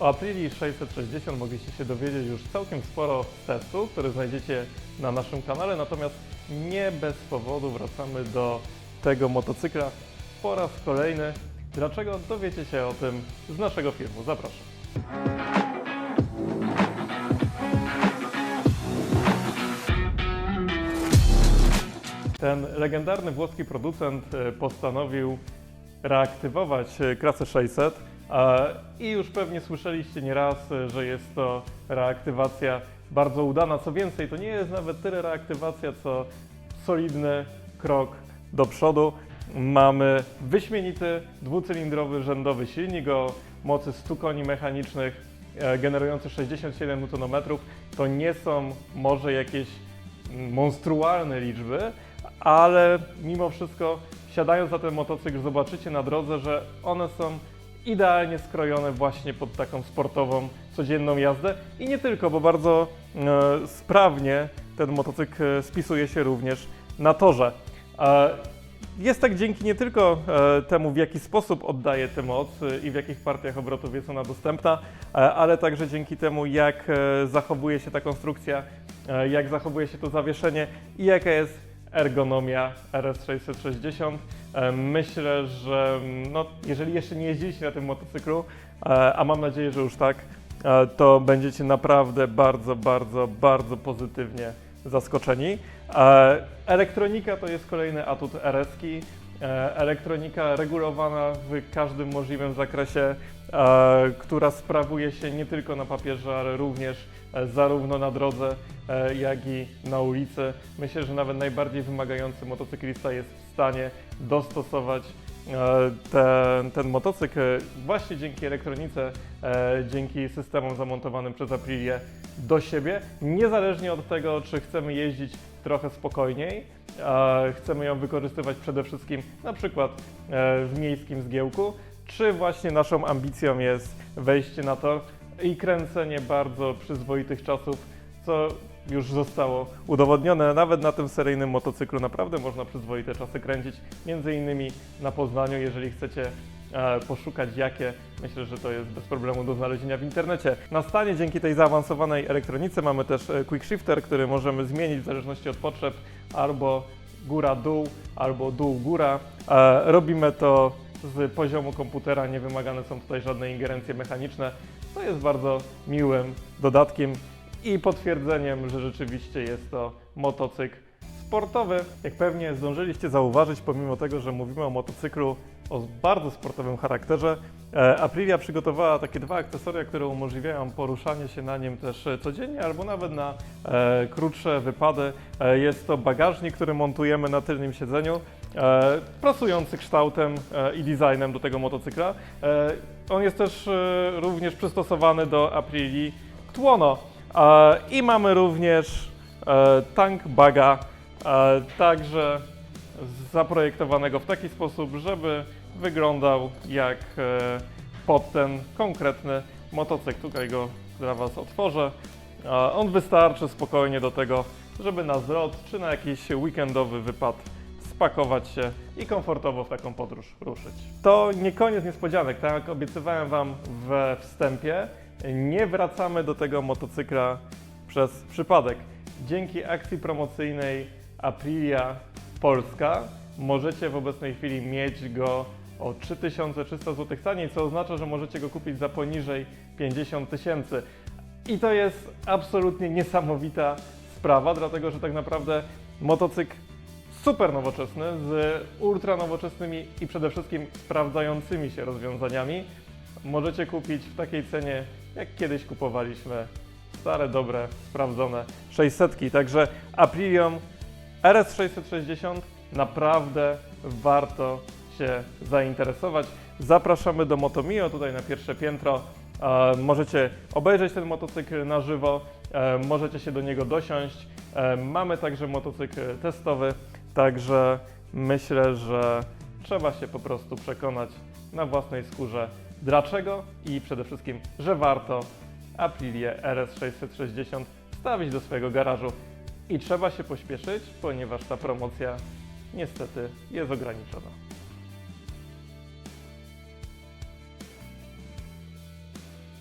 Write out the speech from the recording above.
O Aprilii 660 mogliście się dowiedzieć już całkiem sporo z testu, który znajdziecie na naszym kanale, natomiast nie bez powodu wracamy do tego motocykla po raz kolejny. Dlaczego? Dowiecie się o tym z naszego filmu. Zapraszam. Ten legendarny włoski producent postanowił reaktywować e, klasę 600 e, i już pewnie słyszeliście nieraz, e, że jest to reaktywacja bardzo udana. Co więcej, to nie jest nawet tyle reaktywacja, co solidny krok do przodu. Mamy wyśmienity dwucylindrowy rzędowy silnik o mocy 100 koni mechanicznych e, generujący 67 Nm. To nie są może jakieś monstrualne liczby, ale mimo wszystko siadając za ten motocykl zobaczycie na drodze, że one są idealnie skrojone właśnie pod taką sportową, codzienną jazdę i nie tylko, bo bardzo e, sprawnie ten motocykl e, spisuje się również na torze. E, jest tak dzięki nie tylko e, temu, w jaki sposób oddaje tę moc e, i w jakich partiach obrotów jest ona dostępna, e, ale także dzięki temu, jak e, zachowuje się ta konstrukcja, e, jak zachowuje się to zawieszenie i jaka jest ergonomia RS660. E, Myślę, że mm, no, jeżeli jeszcze nie jeździliście na tym motocyklu, e, a mam nadzieję, że już tak, e, to będziecie naprawdę bardzo, bardzo, bardzo pozytywnie zaskoczeni. Elektronika to jest kolejny atut RS-ki. E, Elektronika regulowana w każdym możliwym zakresie, e, która sprawuje się nie tylko na papierze, ale również e, zarówno na drodze, jak i na ulicy. Myślę, że nawet najbardziej wymagający motocyklista jest w stanie dostosować ten, ten motocykl właśnie dzięki elektronice, e, dzięki systemom zamontowanym przez Aprilię do siebie, niezależnie od tego, czy chcemy jeździć trochę spokojniej, e, chcemy ją wykorzystywać przede wszystkim na przykład e, w miejskim zgiełku, czy właśnie naszą ambicją jest wejście na tor i kręcenie bardzo przyzwoitych czasów, co już zostało udowodnione. Nawet na tym seryjnym motocyklu naprawdę można przyzwoite czasy kręcić, między innymi na Poznaniu, jeżeli chcecie e, poszukać jakie, myślę, że to jest bez problemu do znalezienia w internecie. Na stanie dzięki tej zaawansowanej elektronice mamy też e, quick shifter, który możemy zmienić w zależności od potrzeb albo góra-dół, albo dół-góra. E, robimy to z poziomu komputera, nie wymagane są tutaj żadne ingerencje mechaniczne. To jest bardzo miłym dodatkiem i potwierdzeniem, że rzeczywiście jest to motocykl sportowy. Jak pewnie zdążyliście zauważyć, pomimo tego, że mówimy o motocyklu o bardzo sportowym charakterze, e, Aprilia przygotowała takie dwa akcesoria, które umożliwiają poruszanie się na nim też e, codziennie albo nawet na e, krótsze wypady. Jest to bagażnik, który montujemy na tylnym siedzeniu, pracujący kształtem i designem do tego motocykla. On jest też również przystosowany do Aprilii Tuono. E, I mamy również e, tank baga, e, także zaprojektowanego w taki sposób, żeby wyglądał jak pod ten konkretny motocykl. Tutaj go dla Was otworzę. On wystarczy spokojnie do tego, żeby na zwrot czy na jakiś weekendowy wypad spakować się i komfortowo w taką podróż ruszyć. To nie koniec niespodzianek, tak jak obiecywałem Wam we wstępie, nie wracamy do tego motocykla przez przypadek. Dzięki akcji promocyjnej Aprilia Polska możecie w obecnej chwili mieć go o 3300 zł taniej, co oznacza, że możecie go kupić za poniżej 50 tysięcy. I to jest absolutnie niesamowita sprawa, dlatego że tak naprawdę motocykl super nowoczesny, z ultra nowoczesnymi i przede wszystkim sprawdzającymi się rozwiązaniami możecie kupić w takiej cenie, jak kiedyś kupowaliśmy stare, dobre, sprawdzone 600. Także Aprilion RS660 naprawdę warto się zainteresować. Zapraszamy do Motomio, tutaj na pierwsze piętro. E, możecie obejrzeć ten motocykl na żywo, e, możecie się do niego dosiąść. E, mamy także motocykl testowy, także myślę, że trzeba się po prostu przekonać na własnej skórze, dlaczego i przede wszystkim, że warto Aprilię RS660 wstawić do swojego garażu. I trzeba się pośpieszyć, ponieważ ta promocja niestety jest ograniczona.